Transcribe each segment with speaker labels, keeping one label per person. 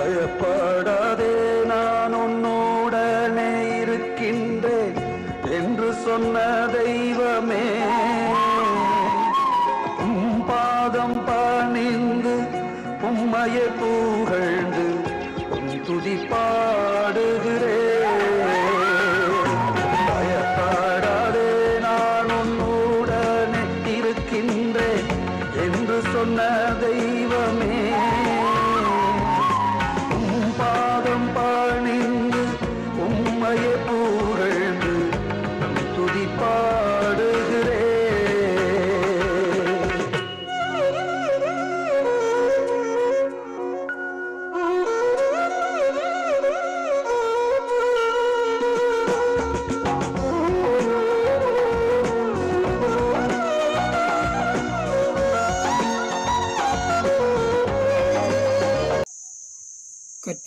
Speaker 1: பயப்படாதே நான் உன்னுடனே இருக்கின்றேன் என்று சொன்ன தெய்வமே. பாதம் பணிந்து உம்மையை புகழ்ந்து உன் துதி பாடுகிறேன் பயப்படாதே நான் உன்னுடனே இருக்கின்றேன் என்று சொன்ன தெய்வம்.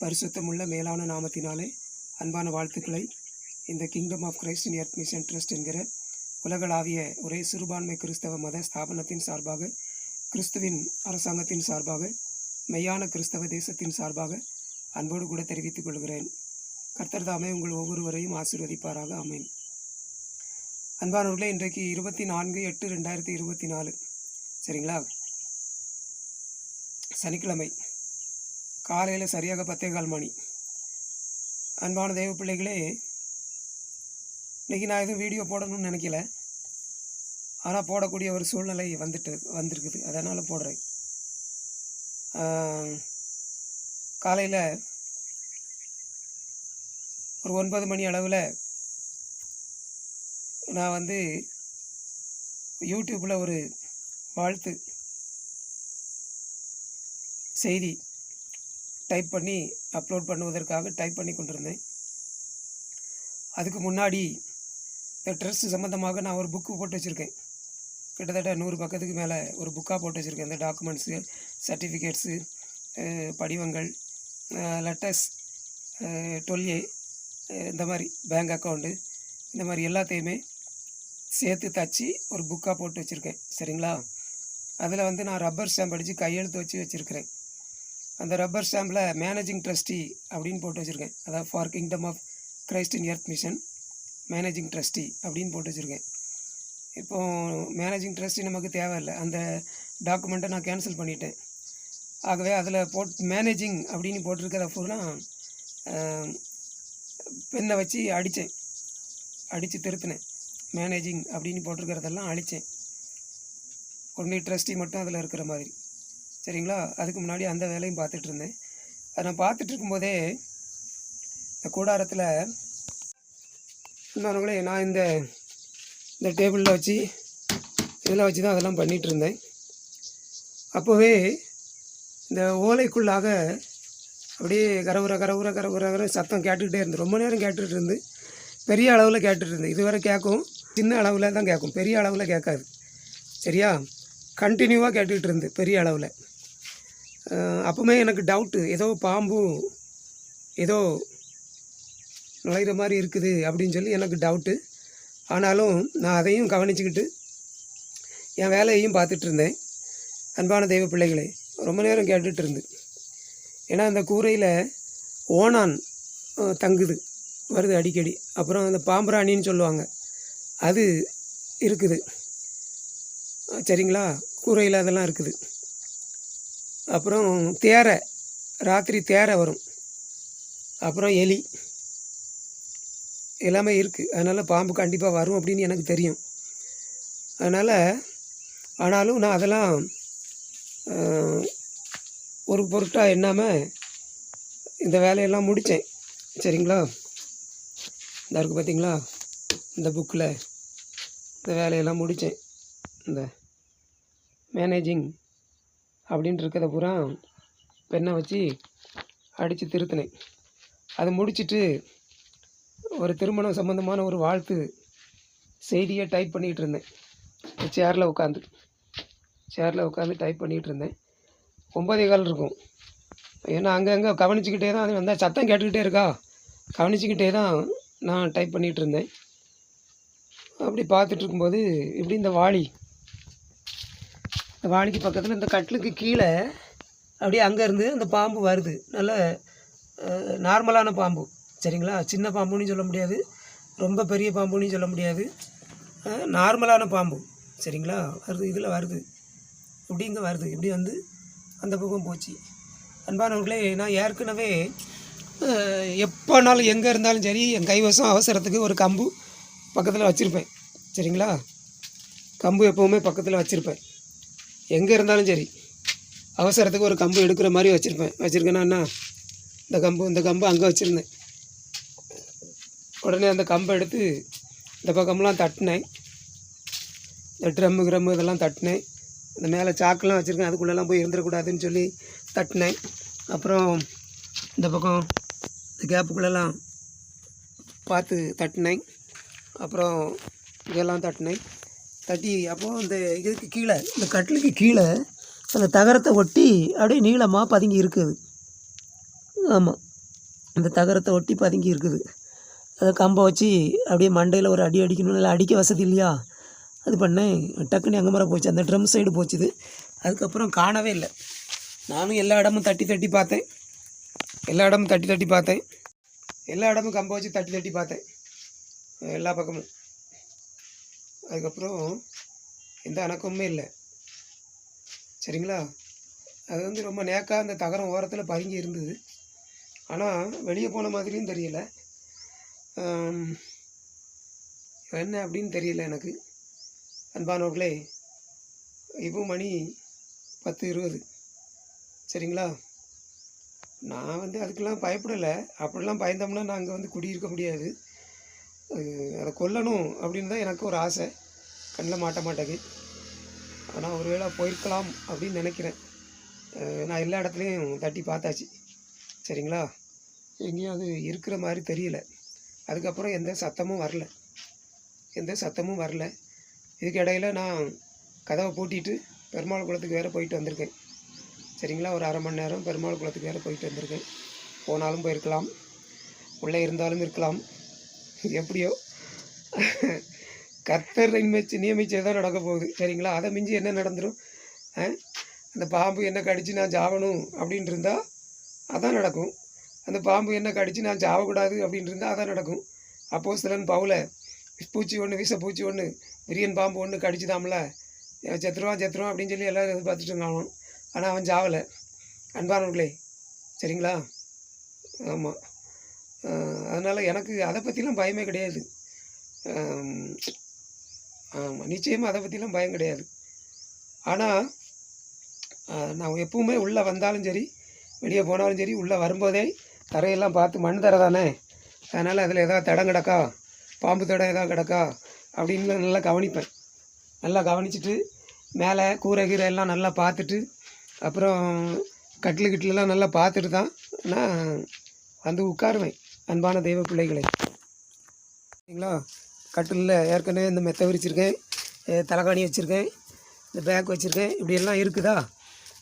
Speaker 2: பரிசுத்தமுள்ள மேலான நாமத்தினாலே அன்பான வாழ்த்துக்களை. இந்த kingdom of Christ in earth mission trust என்கிற உலகளாவிய ஒரே சிறுபான்மை கிறிஸ்தவ மத ஸ்தாபனத்தின் சார்பாக கிறிஸ்துவின் அரசாங்கத்தின் சார்பாக மெய்யான கிறிஸ்தவ தேசத்தின் சார்பாக அன்போடு கூட தெரிவித்துக் கொள்கிறேன். கர்த்தர் தாமே உங்கள் ஒவ்வொருவரையும் ஆசீர்வதிப்பாராக. அமேன் அன்பானவர்களே இன்றைக்கு இருபத்தி நான்கு எட்டு ரெண்டாயிரத்தி இருபத்தி நாலு சரிங்களா? சனிக்கிழமை. காலையில் சரியாக பத்தே கால் மணி. அன்பான தெய்வ பிள்ளைகளே இன்றைக்கி நான் எதுவும் வீடியோ போடணும்னு நினைக்கல. ஆனால் போடக்கூடிய ஒரு சூழ்நிலை வந்துட்டு வந்திருக்குது. அதனால் போடுறேன். காலையில் ஒரு ஒன்பது மணி அளவில் நான் வந்து யூடியூப்பில் ஒரு வாழ்த்து செய்தி டைப் பண்ணி அப்லோட் பண்ணுவதற்காக டைப் பண்ணி கொண்டிருந்தேன். அதுக்கு முன்னாடி இந்த ட்ரெஸ் சம்மந்தமாக நான் ஒரு புக்கு போட்டு வச்சுருக்கேன். கிட்டத்தட்ட நூறு பக்கத்துக்கு மேலே ஒரு புக்காக போட்டு வச்சுருக்கேன். இந்த டாக்குமெண்ட்ஸு சர்டிஃபிகேட்ஸு படிவங்கள் லெட்டர்ஸ் டுவெல் ஏ இந்த மாதிரி பேங்க் அக்கௌண்ட்டு இந்த மாதிரி எல்லாத்தையுமே சேர்த்து தச்சு ஒரு புக்காக போட்டு வச்சுருக்கேன். சரிங்களா? அதில் வந்து நான் ரப்பர் ஸ்டாம்ப் அடித்து கையெழுத்து வச்சு வச்சுருக்கிறேன். அந்த ரப்பர் ஸ்டாம்பில் மேனேஜிங் ட்ரஸ்டி அப்படின்னு போட்டு வச்சுருக்கேன். அதாவது for kingdom of Christ in earth mission managing trustee அப்படின்னு போட்டு வச்சுருக்கேன். இப்போது மேனேஜிங் ட்ரஸ்டி நமக்கு தேவையில்லை. அந்த டாக்குமெண்ட்டை நான் கேன்சல் பண்ணிட்டேன். ஆகவே அதில் போட் மேனேஜிங் அப்படின்னு போட்டிருக்கிற ஃபுல்லாக பெண்ணை வச்சு அடித்தேன். அடித்து திருத்தினேன். மேனேஜிங் அப்படின்னு போட்டிருக்கிறதெல்லாம் அழித்தேன். ஒன்லி ட்ரஸ்டி மட்டும் அதில் இருக்கிற மாதிரி. சரிங்களா? அதுக்கு முன்னாடி அந்த வேலையும் பார்த்துட்டு இருந்தேன் அதை நான் பார்த்துட்டு இருக்கும்போதே இந்த கூடாரத்தில் இன்னொருங்களே நான் இந்த இந்த டேபிளில் வச்சு இதில் வச்சு தான் அதெல்லாம் பண்ணிகிட்டு இருந்தேன் அப்போவே இந்த ஓலைக்குள்ளாக அப்படியே கரவுற கரவுற கரவுற கர சத்தம் கேட்டுக்கிட்டே இருந்து ரொம்ப நேரம் கேட்டுகிட்டு இருந்து பெரிய அளவில் கேட்டுகிட்டு இருந்து இதுவரை கேட்கும் சின்ன அளவில் தான் கேட்கும். பெரிய அளவில் கேட்காது. சரியா? கண்டினியூவாக கேட்டுக்கிட்டு இருந்து பெரிய அளவில். அப்போவுமே எனக்கு டவுட்டு ஏதோ பாம்பு ஏதோ நுழையிற மாதிரி இருக்குது அப்படின்னு சொல்லி எனக்கு டவுட்டு ஆனாலும் நான் அதையும் கவனிச்சுக்கிட்டு என் வேலையையும் பார்த்துட்டு இருந்தேன். அன்பான தெய்வ பிள்ளைகளே ரொம்ப நேரம் கேட்டுட்டு இருந்து. ஏன்னா அந்த கூரையில் ஓனான் தங்குது. வருது அடிக்கடி. அப்புறம் அந்த பாம்புராணின்னு சொல்லுவாங்க. அது இருக்குது. சரிங்களா? கூரையில் அதெல்லாம் இருக்குது. அப்புறம் தேரை ராத்திரி தேரை வரும். அப்புறம் எலி. எல்லாமே இருக்குது அதனால் பாம்பு கண்டிப்பாக வரும் அப்படின்னு எனக்கு தெரியும். அதனால் ஆனாலும் நான் அதெல்லாம் ஒரு பொருட்டாக எண்ணாமல் இந்த வேலையெல்லாம் முடித்தேன் சரிங்களா? இந்த இருக்குது பார்த்தீங்களா இந்த புக்கில் இந்த வேலையெல்லாம் முடித்தேன் இந்த மேனேஜிங் அப்படின்ட்டு இருக்கிறத பூரா பெண்ணை வச்சு அடித்து திருத்தினேன். அதை முடிச்சுட்டு ஒரு திருமணம் சம்மந்தமான ஒரு வாழ்த்து செய்தியை டைப் பண்ணிகிட்டு இருந்தேன். சேரில் உட்காந்து சேரில் உட்காந்து டைப் பண்ணிகிட்டு இருந்தேன். ஒம்பதே கால் இருக்கும். ஏன்னா அங்கங்கே கவனிச்சுக்கிட்டே தான் அது வந்தால் சத்தம் கேட்டுக்கிட்டே இருக்கா? கவனிச்சுக்கிட்டே தான் நான் டைப் பண்ணிகிட்டு இருந்தேன். அப்படி பார்த்துட்டு இருக்கும்போது இப்படி இந்த வாளி இந்த வாளிக்கு பக்கத்தில் இந்த கட்டிலுக்கு கீழே அப்படியே அங்கேருந்து அந்த பாம்பு வருது. நல்ல நார்மலான பாம்பு. சரிங்களா? சின்ன பாம்புன்னு சொல்ல முடியாது. ரொம்ப பெரிய பாம்புன்னு சொல்ல முடியாது. நார்மலான பாம்பு. சரிங்களா? வருது இதில் வருது. இப்படி இங்கே வருது. இப்படி வந்து அந்த பக்கம் போச்சு. அன்பானவர்களே நான் ஏற்கனவே எப்போனாலும் எங்கே இருந்தாலும் சரி என் கைவசம் அவசரத்துக்கு ஒரு கம்பு பக்கத்தில் வச்சுருப்பேன். சரிங்களா? கம்பு எப்போவுமே பக்கத்தில் வச்சுருப்பேன். எங்கே இருந்தாலும் சரி. அவசரத்துக்கு ஒரு கம்பு எடுக்கிற மாதிரி வச்சுருப்பேன். வச்சுருக்கேன்னா இந்த கம்பு இந்த கம்பு அங்கே வச்சுருந்தேன். உடனே அந்த கம்பை எடுத்து இந்த பக்கம்லாம் தட்டினேன். இந்த ட்ரம்மு கிரம்மு இதெல்லாம் தட்டினேன். இந்த மேலே சாக்கெல்லாம் வச்சுருக்கேன். அதுக்குள்ளெல்லாம் போய் இருந்துடக்கூடாதுன்னு சொல்லி தட்டினேன். அப்புறம் இந்த பக்கம் இந்த கேப்புக்குள்ளெல்லாம் பார்த்து தட்டினேன். அப்புறம் இதெல்லாம் தட்டினேன். தட்டி அப்போது இந்த இதுக்கு கீழே இந்த கட்டிலுக்கு கீழே அந்த தகரத்தை ஒட்டி அப்படியே நீளமாக பதுங்கி இருக்குது. ஆமாம் அந்த தகரத்தை ஒட்டி பதுங்கி இருக்குது. அதை கம்பை வச்சு அப்படியே மண்டையில் ஒரு அடி அடிக்கணும் இல்லை அடிக்க வசதி இல்லையா? அது பண்ணேன் டக்குன்னு எங்கே மாதிரி போச்சு. அந்த ட்ரம் சைடு போச்சுது. அதுக்கப்புறம் காணவே இல்லை. நானும் எல்லா இடமும் தட்டி தட்டி பார்த்தேன். எல்லா இடமும் தட்டி தட்டி பார்த்தேன். எல்லா இடமும் கம்பை வச்சு தட்டி தட்டி பார்த்தேன். எல்லா பக்கமும். அதுக்கப்புறம் எந்த அணக்கமுமே இல்லை. சரிங்களா? அது வந்து ரொம்ப நேக்காக அந்த தகரம் ஓரத்தில் பதுங்கி இருந்தது. ஆனால் வெளியே போன மாதிரியும் தெரியல. என்ன அப்படின்னு தெரியல எனக்கு. அன்பானவர்களே இப்போ மணி பத்து இருபது. சரிங்களா? நான் வந்து அதுக்கெல்லாம் பயப்படலை. அப்படிலாம் பயந்தோம்னா நாங்கள் வந்து குடியிருக்க முடியாது. அதை கொல்லணும் அப்படின்னு தான் எனக்கு ஒரு ஆசை. கண்ணில் மாட்ட மாட்டேங்குது. ஆனால் ஒருவேளை போயிருக்கலாம் அப்படின்னு நினைக்கிறேன். நான் எல்லா இடத்துலையும் தட்டி பார்த்தாச்சு. சரிங்களா? எங்கேயும் அது இருக்கிற மாதிரி தெரியல. அதுக்கப்புறம் எந்த சத்தமும் வரல. எந்த சத்தமும் வரல. இதுக்கு இடையில நான் கதவை பூட்டிட்டு பெருமாள் குளத்துக்கு வேறு போயிட்டு வந்திருக்கேன். சரிங்களா? ஒரு அரை மணி நேரம் பெருமாள் குளத்துக்கு வேறு போயிட்டு வந்திருக்கேன். போனாலும் போயிருக்கலாம். உள்ளே இருந்தாலும் இருக்கலாம். எப்படியோ? கர்த்தர் நியமிச்சு நியமிச்சது தான் நடக்க போகுது. சரிங்களா? அதை மிஞ்சி என்ன நடந்துடும் ஆ? அந்த பாம்பு என்ன கடிச்சு நான் சாவணும் அப்படின்ட்டு இருந்தால் அதான் நடக்கும். அந்த பாம்பு என்ன கடிச்சு நான் ஜாவக்கூடாது அப்படின்னு இருந்தால் அதான் நடக்கும். அப்போ சிலன் பவுல பூச்சி ஒன்று விஷ பூச்சி ஒன்று விரியன் பாம்பு ஒன்று கடிச்சுதாம்ல? செத்துருவான் செத்துருவான் அப்படின்னு சொல்லி எல்லோரும் எதிர்பார்த்துட்டு இருந்தாலும் ஆனால் அவன் ஜாவலை அன்பானவர்களே சரிங்களா? ஆமாம் அதனால் எனக்கு அதை பற்றிலாம் பயமே கிடையாது. ஆமாம் நிச்சயமாக அதை பற்றிலாம் பயம் கிடையாது. ஆனால் நான் எப்பவுமே உள்ளே வந்தாலும் சரி வெளியே போனாலும் சரி உள்ளே வரும்போதே தரையெல்லாம் பார்த்து மண் தரை தானே? அதனால் அதில் எதாவது தடம் கிடக்கா? பாம்பு தடம் எதாவது கிடக்கா? அப்படின்னு நல்லா கவனிப்பேன். நல்லா கவனிச்சிட்டு மேலே கூரை கீரை எல்லாம் நல்லா பார்த்துட்டு அப்புறம் கட்டில் கிட்டிலெலாம் நல்லா பார்த்துட்டு தான் நான் வந்து உட்காருவேன். அன்பான தெய்வ பிள்ளைகளை. சரிங்களா? கட்டிலில் ஏற்கனவே இந்த மெத்தை விரிச்சிருக்கேன் தலைகாணி வச்சுருக்கேன் இந்த பேக் வச்சுருக்கேன் இப்படியெல்லாம் இருக்குதா?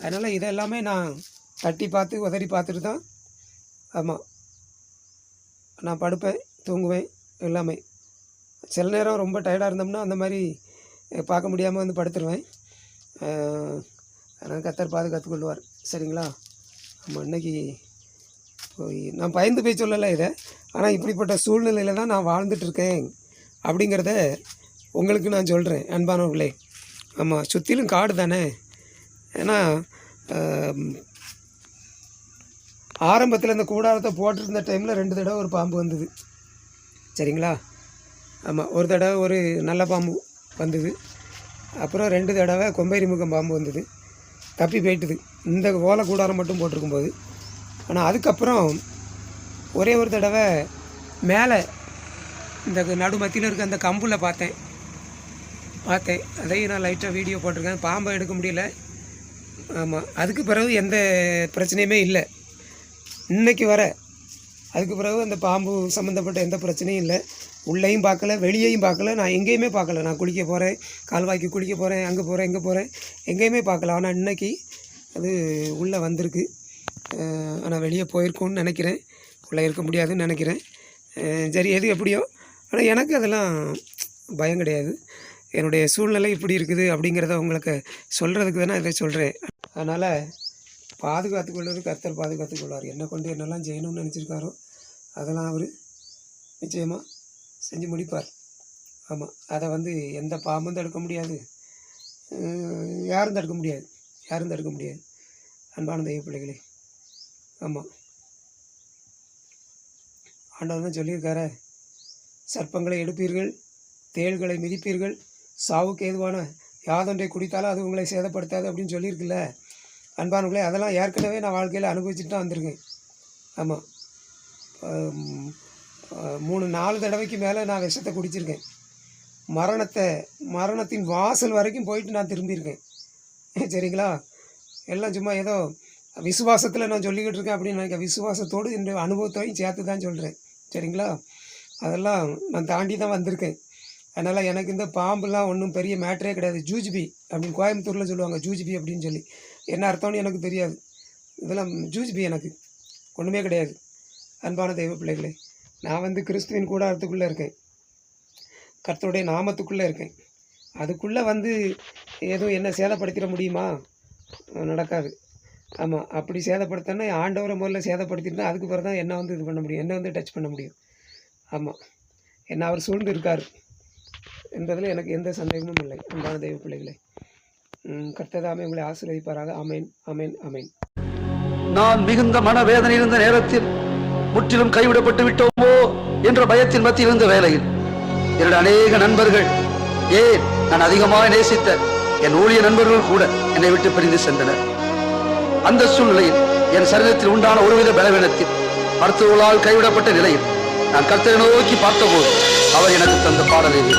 Speaker 2: அதனால் இதை எல்லாமே நான் தட்டி பார்த்து உதறி பார்த்துட்டு தான் ஆமாம் நான் படுப்பேன் தூங்குவேன் எல்லாமே. சில நேரம் ரொம்ப டயர்டாக இருந்தோம்னா அந்த மாதிரி பார்க்க முடியாமல் வந்து படுத்துருவேன். அதனால் கத்தர் பாதுகாத்து கொள்வார். சரிங்களா? ஆமாம் இன்னைக்கு நான் பயந்து போய் சொல்லலை இதை. ஆனால் இப்படிப்பட்ட சூழ்நிலையில் தான் நான் வாழ்ந்துட்டுருக்கேன் அப்படிங்கிறத உங்களுக்கு நான் சொல்கிறேன் அன்பானவர்களே. ஆமாம் சுற்றிலும் காடு தானே. ஏன்னா ஆரம்பத்தில் இந்த கூடாரத்தை போட்டிருந்த டைமில் ரெண்டு தடவை ஒரு பாம்பு வந்தது. சரிங்களா? ஆமாம் ஒரு தடவை ஒரு நல்ல பாம்பு வந்தது. அப்புறம் ரெண்டு தடவை கொம்பைரிமுகம் பாம்பு வந்தது. தப்பி போயிட்டுது. இந்த ஓலை கூடாரம் மட்டும் போட்டிருக்கும்போது ஆனால் அதுக்கப்புறம் ஒரே ஒரு தடவை மேலே இந்த நடு மத்தியில் இருக்க அந்த கம்பில் பார்த்தேன். பார்த்தேன். அதையும் நான் லைட்டாக வீடியோ போட்டிருக்கேன். பாம்பை எடுக்க முடியல. ஆமாம் அதுக்கு பிறகு எந்த பிரச்சனையுமே இல்லை. இன்னைக்கு வர அதுக்கு பிறகு அந்த பாம்பு சம்மந்தப்பட்ட எந்த பிரச்சனையும் இல்லை. உள்ளேயும் பார்க்கல வெளியேயும் பார்க்கல. நான் எங்கேயுமே பார்க்கல. நான் குளிக்க போகிறேன் கால்வாய்க்கு குளிக்க போகிறேன் அங்கே போகிறேன் இங்கே போகிறேன் எங்கேயுமே பார்க்கல. ஆனால் இன்னைக்கு அது உள்ளே வந்திருக்கு. ஆனால் வெளியே போயிருக்கோன்னு நினைக்கிறேன். உள்ளே இருக்க முடியாதுன்னு நினைக்கிறேன். சரி எது எப்படியோ. ஆனால் எனக்கு அதெல்லாம் பயம் கிடையாது. என்னுடைய சூழ்நிலை இப்படி இருக்குது அப்படிங்கிறத உங்களுக்கு சொல்கிறதுக்கு தானே இதை சொல்கிறேன் அதனால் பாதுகாத்துக்கொள்வது கர்த்தர் பாதுகாத்துக்கொள்வார் கொள்வார். என்ன கொண்டு என்னெல்லாம் செய்யணும்னு நினச்சிருக்காரோ அதெல்லாம் அவர் நிச்சயமாக செஞ்சு முடிப்பார். ஆமாம் அதை வந்து எந்த பாம்பும் தடுக்க முடியாது. யாரும் தடுக்க முடியாது. யாரும் தடுக்க முடியாது. அன்பான தெய்வ பிள்ளைகளே ஆமாம் ஆண்டவர் தான் சொல்லியிருக்காரு? சர்ப்பங்களை எடுப்பீர்கள் தேள்களை மிதிப்பீர்கள் சாவுக்கு ஏதுவான யாதொன்றை குடித்தாலும் அது உங்களை சேதப்படுத்தாது அப்படின்னு சொல்லியிருக்குல்ல. அன்பானவர்களே அதெல்லாம் ஏற்கனவே நான் வாழ்க்கையில் அனுபவிச்சுட்டு தான் வந்திருக்கேன். ஆமாம் மூணு நாலு தடவைக்கு மேலே நான் விஷத்தை குடிச்சிருக்கேன். மரணத்தை மரணத்தின் வாசல் வரைக்கும் போயிட்டு நான் திரும்பியிருக்கேன். சரிங்களா? எல்லாம் சும்மா ஏதோ விசுவாசத்தில் நான் சொல்லிக்கிட்டு இருக்கேன் அப்படின்னு நினைக்க விசுவாசத்தோடு என்னுடைய அனுபவத்தையும் சேர்த்து தான் சொல்கிறேன் சரிங்களா? அதெல்லாம் நான் தாண்டி தான் வந்திருக்கேன். அதனால் எனக்கு இந்த பாம்புலாம் ஒன்றும் பெரிய மேட்டரே கிடையாது. ஜூஜ்பி அப்படின்னு கோயம்புத்தூரில் சொல்லுவாங்க ஜூஜ்பி அப்படின்னு சொல்லி. என்ன அர்த்தம்னு எனக்கு தெரியாது. இதெல்லாம் ஜூஜ்பி எனக்கு. ஒன்றுமே கிடையாது. அன்பான தெய்வ பிள்ளைகளே நான் வந்து கிறிஸ்துவின் கூடாரத்துக்குள்ளே இருக்கேன். கர்த்தருடைய நாமத்துக்குள்ளே இருக்கேன். அதுக்குள்ளே வந்து எதுவும் என்ன சேதப்படுத்திட முடியுமா? நடக்காது. ஆமாம் அப்படி சேதப்படுத்தினா ஆண்டவரை முதல்ல சேதப்படுத்திட்டு அதுக்கு பிறகு தான் என்ன வந்து இது பண்ண முடியும் என்ன வந்து டச் பண்ண முடியும். ஆமாம் என்ன அவர் சூழ்ந்து இருக்கார் என்பதில் எனக்கு எந்த சந்தேகமும் இல்லை அன்பான தெய்வ பிள்ளைகளை. கர்த்ததாமே உங்களை ஆசீர்வதிப்பாராக. அமேன் அமேன் அமேன்
Speaker 1: நான் மிகுந்த மனவேதனை இருந்த நேரத்தில் முற்றிலும் கைவிடப்பட்டு விட்டோமோ என்ற பயத்தின் மத்தியில் இருந்த வேலையில் என்னுடைய அநேக நண்பர்கள் ஏன் நான் அதிகமாக நேசித்த என் ஊழிய நண்பர்கள் கூட என்னை விட்டு பிரிந்து சென்றனர். அந்த சூழ்நிலையில் என் சரீரத்தில் உண்டான ஒருவித பலவீனத்தில் மருத்துவர்களால் கைவிடப்பட்ட நிலையில் நான் கர்த்தரை நோக்கி பார்த்தபோது அவர் எனக்கு தந்த பாடல் இது.